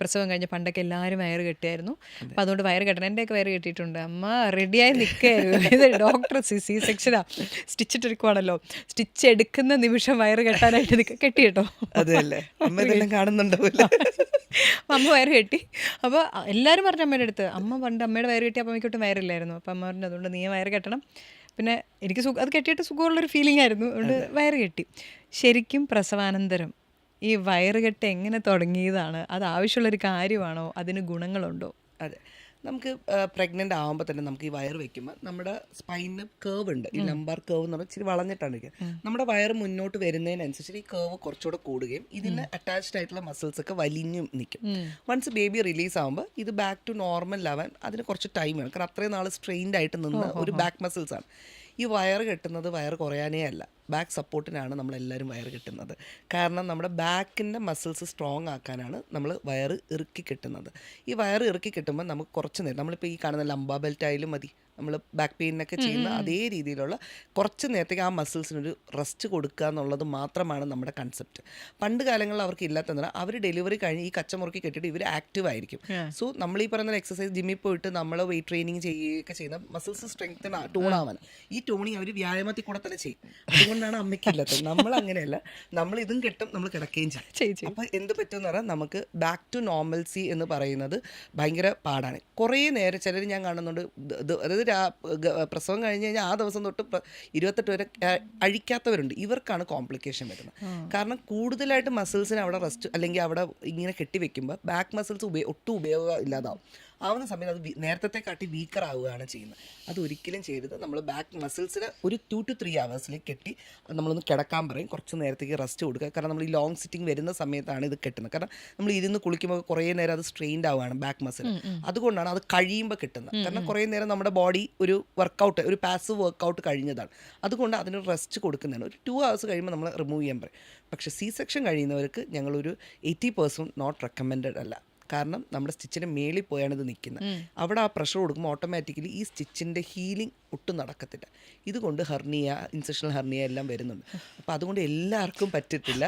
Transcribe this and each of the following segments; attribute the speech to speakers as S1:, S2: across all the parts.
S1: പ്രസവം കഴിഞ്ഞ പണ്ടൊക്കെ എല്ലാവരും വയറ് കെട്ടിയായിരുന്നു അപ്പം അതുകൊണ്ട് വയറ് കെട്ടണം എന്റെയൊക്കെ വയറ് കെട്ടിയിട്ടുണ്ട്. അമ്മ റെഡിയായി നിൽക്കുകയായിരുന്നു ഇത് ഡോക്ടർ സി സി സെക്ഷനാ സ്റ്റിച്ചിട്ടിരിക്കുവാണല്ലോ. സ്റ്റിച്ച് എടുക്കുന്ന നിമിഷം വയറ് കെട്ടാനായിട്ട് നിൽക്കുക കെട്ടി കേട്ടോ.
S2: അതെയല്ലേ അമ്മ ഇതെല്ലാം കാണുന്നുണ്ടാവില്ല?
S1: അമ്മ വയറ് കെട്ടി. അപ്പോൾ എല്ലാവരും പറഞ്ഞു അമ്മയുടെ അടുത്ത് അമ്മ പണ്ട് അമ്മയുടെ വയറ് കെട്ടി അമ്മയ്ക്കൊട്ടും വയറില്ലായിരുന്നു. അപ്പം അമ്മ പറഞ്ഞു അതുകൊണ്ട് നീ വയറ് കെട്ടണം. പിന്നെ എനിക്ക് സുഖം അത് കെട്ടിയിട്ട് സുഖമുള്ളൊരു ഫീലിംഗ് ആയിരുന്നു. അതുകൊണ്ട് വയറ് കെട്ടി. ശരിക്കും പ്രസവാനന്തരം. ഈ വയറുകെട്ട് എങ്ങനെ തുടങ്ങിയതാണ്? അത് ആവശ്യമുള്ളൊരു കാര്യമാണോ? അതിന് ഗുണങ്ങളുണ്ടോ?
S2: അതെ. നമുക്ക് പ്രഗ്നന്റ് ആകുമ്പോൾ തന്നെ നമുക്ക് ഈ വയർ വെക്കുമ്പോൾ നമ്മുടെ സ്പൈനിന് കേവ് ഉണ്ട്. ഈ ലംബാർ കേവ് എന്ന് പറഞ്ഞാൽ ഇച്ചിരി വളഞ്ഞിട്ടാണ് ഇരിക്കുക നമ്മുടെ വയർ മുന്നോട്ട് വരുന്നതിനനുസരിച്ച് ഈ കേവ് കുറച്ചുകൂടെ കൂടുകയും ഇതിന് അറ്റാച്ച്ഡ് ആയിട്ടുള്ള മസിൽസ് ഒക്കെ വലിഞ്ഞു നിൽക്കും. വൺസ് ബേബി റിലീസ് ആകുമ്പോൾ ഇത് ബാക്ക് ടു നോർമൽ ആവാൻ അതിന് കുറച്ച് ടൈം വേണം. കാരണം അത്രയും നാൾ സ്ട്രെയിൻഡ് ആയിട്ട് നിന്ന് ഒരു ബാക്ക് മസിൽസ് ആണ്. ഈ വയർ കെട്ടുന്നത് വയർ കുറയാനേ അല്ല. ബാക്ക് സപ്പോർട്ടിനാണ് നമ്മളെല്ലാവരും വയർ കെട്ടുന്നത്. കാരണം നമ്മുടെ ബാക്കിന്റെ മസിൽസ് സ്ട്രോങ് ആക്കാനാണ് നമ്മൾ വയർ ഇറുക്കി കെട്ടുന്നത്. ഈ വയർ ഇറുക്കി കെട്ടുമ്പോൾ നമുക്ക് കുറച്ച് നേരം നമ്മളിപ്പോൾ ഈ കാണുന്ന ലംബാ ബെൽറ്റ് ആയാലും മതി. നമ്മൾ ബാക്ക് പെയിനൊക്കെ ചെയ്യുന്ന അതേ രീതിയിലുള്ള കുറച്ച് നേരത്തേക്ക് ആ മസിൽസിനൊരു റെസ്റ്റ് കൊടുക്കുക എന്നുള്ളത് മാത്രമാണ് നമ്മുടെ കൺസെപ്റ്റ് പണ്ട് കാലങ്ങളിൽ അവർക്ക് ഇല്ലാത്തതാണ് അവർ ഡെലിവറി കഴിഞ്ഞ് ഈ കച്ചമുറുക്കി കെട്ടിയിട്ട് ഇവർ ആക്റ്റീവ് ആയിരിക്കും. സോ നമ്മൾ ഈ പറയുന്ന എക്സസൈസ് ജിമ്മിൽ പോയിട്ട് നമ്മൾ വെയിറ്റ് ട്രെയിനിങ് ചെയ്യുകയൊക്കെ ചെയ്യുന്ന മസിൽസ് സ്ട്രെങ്ത് ടൂൺ ആവാൻ ഈ ടൂണിങ് അവർ വ്യായാമത്തിൽ കൂടെ തന്നെ ചെയ്യും. അതുകൊണ്ടാണ് അമ്മയ്ക്ക് ഇല്ലാത്തത്. നമ്മൾ അങ്ങനെയല്ല. നമ്മൾ ഇതും കെട്ടും നമ്മൾ കിടക്കുകയും ചെയ്യും. അപ്പോൾ എന്ത് പറ്റുമെന്ന് പറഞ്ഞാൽ നമുക്ക് ബാക്ക് ടു നോർമൽസി എന്ന് പറയുന്നത് ഭയങ്കര പാടാണ്. കുറേ നേരം ചിലർ ഞാൻ കാണുന്നുണ്ട് അതായത് പ്രസവം കഴിഞ്ഞ് കഴിഞ്ഞാൽ ആ ദിവസം തൊട്ട് ഇരുപത്തെട്ട് വരെ അഴിക്കാത്തവരുണ്ട്. ഇവർക്കാണ് കോംപ്ലിക്കേഷൻ വരുന്നത്. കാരണം കൂടുതലായിട്ട് മസിൽസിന് അവിടെ റെസ്റ്റ് അല്ലെങ്കിൽ അവിടെ ഇങ്ങനെ കെട്ടിവെക്കുമ്പോൾ ബാക്ക് മസിൽസ് ഉപയോഗ ഒട്ടും ഉപയോഗം ഇല്ലാതാവും. ആവുന്ന സമയത്ത് അത് നേരത്തെ കാട്ടി വീക്കർ ആവുകയാണ് ചെയ്യുന്നത്. അത് ഒരിക്കലും ചെയ്യരുത്. നമ്മൾ ബാക്ക് മസിൽസിന് ഒരു ടു ടു ത്രീ അവേഴ്സിൽ കെട്ടി നമ്മളൊന്ന് കിടക്കാൻ പറയും. കുറച്ച് നേരത്തേക്ക് റെസ്റ്റ് കൊടുക്കുക. കാരണം നമ്മൾ ഈ ലോങ് സിറ്റിംഗ് വരുന്ന സമയത്താണ് ഇത് കെട്ടുന്നത്. കാരണം നമ്മൾ ഇരുന്ന് കുളിക്കുമ്പോൾ കുറേ നേരം അത് സ്ട്രെയിൻഡ് ആവുകയാണ് ബാക്ക് മസിൽ അതുകൊണ്ടാണ് അത് കഴിയുമ്പോൾ കിട്ടുന്നത്. കാരണം കുറേ നേരം നമ്മുടെ ബോഡി ഒരു വർക്കൗട്ട് ഒരു പാസീവ് വർക്കൗട്ട് കഴിഞ്ഞതാണ്. അതുകൊണ്ട് അതിന് റെസ്റ്റ് കൊടുക്കുന്നതാണ്. ഒരു ടു അവേഴ്സ് കഴിയുമ്പോൾ നമ്മൾ റിമൂവ് ചെയ്യാൻ പറയും. പക്ഷേ സി സെക്ഷൻ കഴിയുന്നവർക്ക് ഞങ്ങളൊരു എയ്റ്റി പെർസെന്റ് നോട്ട് റെക്കമെൻഡഡ് അല്ല. കാരണം നമ്മുടെ സ്റ്റിച്ചിന്റെ മേളിൽ പോയാണ് ഇത് നിൽക്കുന്നത്. അവിടെ ആ പ്രഷർ കൊടുക്കുമ്പോൾ ഓട്ടോമാറ്റിക്കലി ഈ സ്റ്റിച്ചിന്റെ ഹീലിംഗ് ഒട്ടും നടക്കത്തില്ല. ഇതുകൊണ്ട് ഹെർണിയ ഇൻസെഷണൽ ഹെർണിയ എല്ലാം വരുന്നുണ്ട്. അപ്പം അതുകൊണ്ട് എല്ലാവർക്കും പറ്റത്തില്ല.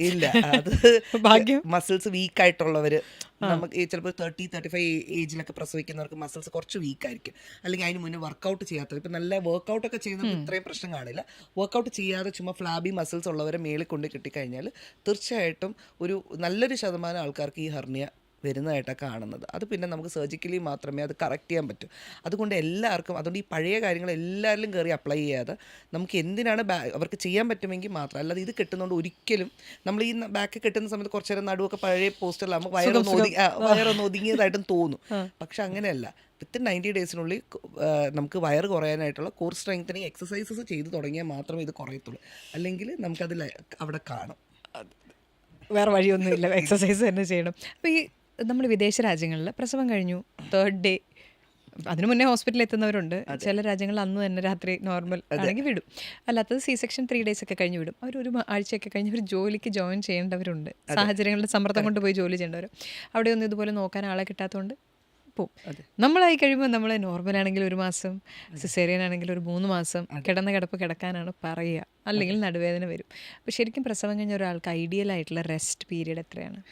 S2: ഇല്ല. അത്
S1: ഭാഗ്യം.
S2: മസിൽസ് വീക്കായിട്ടുള്ളവർ നമുക്ക് ചിലപ്പോൾ തേർട്ടി തേർട്ടി ഫൈവ് ഏജിലൊക്കെ പ്രസവിക്കുന്നവർക്ക് മസിൽസ് കുറച്ച് വീക്കായിരിക്കും അല്ലെങ്കിൽ അതിന് മുന്നേ വർക്കൗട്ട് ചെയ്യാത്തവർ ഇപ്പം നല്ല വർക്കൗട്ടൊക്കെ ചെയ്യുന്നവർക്ക് ഇത്രയും പ്രശ്നം കാണില്ല. വർക്കൗട്ട് ചെയ്യാതെ ചുമ്മാ ഫ്ലാബി മസിൽസ് ഉള്ളവരെ മേളിൽ കൊണ്ട് കിട്ടിക്കഴിഞ്ഞാൽ തീർച്ചയായിട്ടും ഒരു നല്ലൊരു ശതമാനം ആൾക്കാർക്ക് ഈ ഹെർണിയ വരുന്നതായിട്ടാണ് കാണുന്നത്. അത് പിന്നെ നമുക്ക് സർജിക്കലി മാത്രമേ അത് കറക്റ്റ് ചെയ്യാൻ പറ്റൂ. അതുകൊണ്ട് എല്ലാവർക്കും അതുകൊണ്ട് ഈ പഴയ കാര്യങ്ങൾ എല്ലാവരിലും കയറി അപ്ലൈ ചെയ്യാതെ നമുക്ക് എന്തിനാണ് അവർക്ക് ചെയ്യാൻ പറ്റുമെങ്കിൽ മാത്രം. അല്ലാതെ ഇത് കിട്ടുന്നതുകൊണ്ട് ഒരിക്കലും നമ്മൾ ഈ ബാക്ക് കിട്ടുന്ന സമയത്ത് കുറച്ചു നേരം നടുവൊക്കെ പഴയ പോസ്റ്ററിലാകുമ്പോൾ വയറൊന്ന് ഒതുങ്ങി വയറൊന്ന് ഒതുങ്ങിയതായിട്ടും തോന്നും. പക്ഷെ അങ്ങനെയല്ല. വിത്തിൻ നയന്റി ഡേയ്സിനുള്ളിൽ നമുക്ക് വയറ് കുറയാനായിട്ടുള്ള കോർ സ്ട്രെങ്തനിങ് എക്സസൈസസ് ചെയ്ത് തുടങ്ങിയാൽ മാത്രമേ ഇത് കുറയത്തുള്ളൂ. അല്ലെങ്കിൽ നമുക്കത് അവിടെ കാണും.
S1: വേറെ വഴിയൊന്നുമില്ല. എക്സസൈസ് തന്നെ ചെയ്യണം. അപ്പോൾ ഈ നമ്മൾ വിദേശ രാജ്യങ്ങളിൽ പ്രസവം കഴിഞ്ഞു തേർഡ് ഡേ അതിനു മുന്നേ ഹോസ്പിറ്റലിൽ എത്തുന്നവരുണ്ട്. ചില രാജ്യങ്ങളിൽ അന്ന് തന്നെ രാത്രി നോർമൽ അല്ലെങ്കിൽ വിടും. അല്ലാത്തത് സി സെക്ഷൻ ത്രീ ഡേയ്സ് ഒക്കെ കഴിഞ്ഞ് വിടും. അവർ ഒരു ആഴ്ചയൊക്കെ കഴിഞ്ഞ് ഒരു ജോലിക്ക് ജോയിൻ ചെയ്യേണ്ടവരുണ്ട്. സാഹചര്യങ്ങളുടെ സമ്മർദ്ദം കൊണ്ട് പോയി ജോലി ചെയ്യേണ്ടവർ അവിടെ ഒന്നും ഇതുപോലെ നോക്കാൻ ആളെ കിട്ടാത്തതുകൊണ്ട് പോവും. നമ്മളായി കഴിയുമ്പോൾ നമ്മൾ നോർമൽ ആണെങ്കിൽ ഒരു മാസം സിസേറിയൻ ആണെങ്കിൽ ഒരു മൂന്ന് മാസം കിടന്ന കിടപ്പ് കിടക്കാനാണ് പറയുക. അല്ലെങ്കിൽ നടുവേദന വരും. അപ്പോൾ ശരിക്കും പ്രസവം കഴിഞ്ഞ ഒരാൾക്ക് ഐഡിയൽ ആയിട്ടുള്ള റെസ്റ്റ് പീരീഡ് എത്രയാണ്?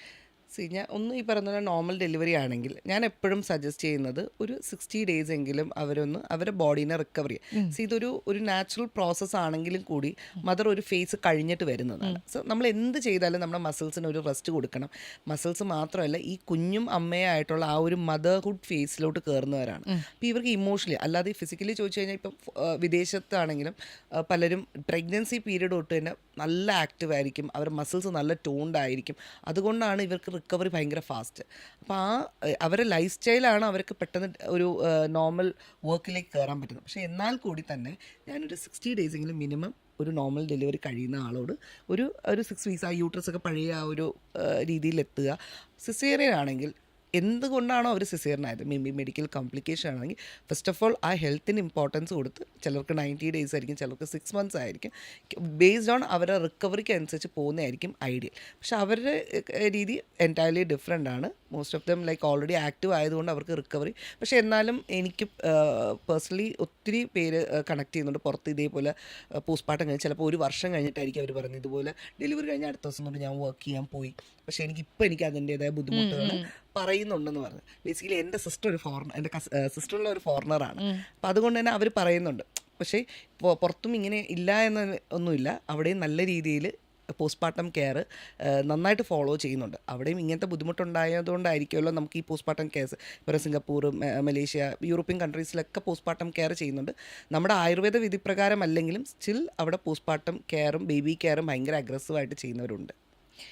S2: സി ഞാൻ ഒന്ന് ഈ പറഞ്ഞ പോലെ നോർമൽ ഡെലിവറി ആണെങ്കിൽ ഞാൻ എപ്പോഴും സജസ്റ്റ് ചെയ്യുന്നത് ഒരു സിക്സ്റ്റി ഡേയ്സ് എങ്കിലും അവരൊന്ന് അവരുടെ ബോഡീനെ റിക്കവർ ചെയ്യുക സി ഇതൊരു ഒരു നാച്ചുറൽ പ്രോസസ്സ് ആണെങ്കിലും കൂടി മദർ ഒരു ഫേസ് കഴിഞ്ഞിട്ട് വരുന്നതാണ്. സോ നമ്മൾ എന്ത് ചെയ്താലും നമ്മുടെ മസിൽസിന് ഒരു റെസ്റ്റ് കൊടുക്കണം. മസിൽസ് മാത്രമല്ല ഈ കുഞ്ഞും അമ്മയായിട്ടുള്ള ആ ഒരു മദർഹുഡ് ഫേസിലോട്ട് കയറുന്നവരാണ് അപ്പോൾ ഇവർക്ക് ഇമോഷണലി അല്ലാതെ ഫിസിക്കലി ചോദിച്ചു കഴിഞ്ഞാൽ ഇപ്പം വിദേശത്താണെങ്കിലും പലരും പ്രഗ്നൻസി പീരീഡ് തൊട്ട് തന്നെ നല്ല ആക്റ്റീവ് ആയിരിക്കും. അവരുടെ മസിൽസ് നല്ല ടോൺഡ് ആയിരിക്കും. അതുകൊണ്ടാണ് ഇവർക്ക് റിക്കവറി ഭയങ്കര ഫാസ്റ്റ് അപ്പോൾ ആ അവരുടെ ലൈഫ് സ്റ്റൈലാണ് അവർക്ക് പെട്ടെന്ന് ഒരു നോർമൽ വർക്കിലേക്ക് കയറാൻ പറ്റുന്നത്. പക്ഷേ എന്നാൽ കൂടി തന്നെ ഞാനൊരു സിക്സ്റ്റി ഡേയ്സെങ്കിലും മിനിമം ഒരു നോർമൽ ഡെലിവറി കഴിയുന്ന ആളോട് ഒരു ഒരു സിക്സ് വീക്സ് ആ യൂട്രസ് ഒക്കെ പഴയ ആ ഒരു രീതിയിൽ എത്തുക. സിസേറിയൻ ആണെങ്കിൽ എന്തുകൊണ്ടാണോ അവർ സിസേറിനായത് മേ ബി മെഡിക്കൽ കോംപ്ലിക്കേഷൻ ആണെങ്കിൽ ഫസ്റ്റ് ഓഫ് ഓൾ ആ ഹെൽത്തിന് ഇമ്പോർട്ടൻസ് കൊടുത്ത് ചിലർക്ക് നയന്റി ഡേയ്സ് ആയിരിക്കും ചിലർക്ക് സിക്സ് മന്ത്സ് ആയിരിക്കും. ബേസ്ഡ് ഓൺ അവരുടെ റിക്കവറിക്ക് അനുസരിച്ച് പോകുന്നതായിരിക്കും ഐഡിയൽ പക്ഷേ അവരുടെ രീതി എന്റയർലി ഡിഫറെന്റ് ആണ്. Most of them like already active ആയതുകൊണ്ട് അവർക്ക് റിക്കവറി പക്ഷേ എന്നാലും എനിക്ക് പേഴ്സണലി ഒത്തിരി പേര് കണക്ട് ചെയ്യുന്നുണ്ട്. പുറത്ത് ഇതേപോലെ പോസ്റ്റ്മോർട്ടം കഴിഞ്ഞ് ചിലപ്പോൾ ഒരു വർഷം കഴിഞ്ഞിട്ടായിരിക്കും അവർ പറഞ്ഞത് ഇതുപോലെ ഡെലിവറി കഴിഞ്ഞ അടുത്ത ദിവസം തൊട്ട് ഞാൻ വർക്ക് ചെയ്യാൻ പോയി. പക്ഷേ എനിക്ക് ഇപ്പോൾ എനിക്ക് അതിന്റെതായ ബുദ്ധിമുട്ടുകൾ പറയുന്നുണ്ടെന്ന് പറഞ്ഞു. ബേസിക്കലി എന്റെ സിസ്റ്റർ ഒരു ഫോറിനർ എന്റെ സിസ്റ്ററുള്ള ഒരു ഫോറിനറാണ് അപ്പോൾ അതുകൊണ്ട് തന്നെ അവർ പറയുന്നുണ്ട്. പക്ഷേ പുറത്തും ഇങ്ങനെ ഇല്ല എന്ന് ഒന്നുമില്ല. അവിടെയും നല്ല രീതിയിൽ പോസ്റ്റ്മോർട്ടം കെയർ നന്നായിട്ട് ഫോളോ ചെയ്യുന്നുണ്ട്. അവിടെയും ഇങ്ങനത്തെ ബുദ്ധിമുട്ടുണ്ടായതുകൊണ്ടായിരിക്കുമല്ലോ നമുക്ക് ഈ പോസ്റ്റ്മോർട്ടം കെയർസ് ഇപ്പോൾ സിംഗപ്പൂർ മലേഷ്യ യൂറോപ്യൻ കൺട്രീസിലൊക്കെ പോസ്റ്റ്മോർട്ടം കെയർ ചെയ്യുന്നുണ്ട്. നമ്മുടെ ആയുർവേദ വിധിപ്രകാരം അല്ലെങ്കിലും സ്റ്റിൽ അവിടെ പോസ്റ്റ്മോർട്ടം കെയറും ബേബി കെയറും ഭയങ്കര അഗ്രസീവായിട്ട് ചെയ്യുന്നവരുണ്ട്.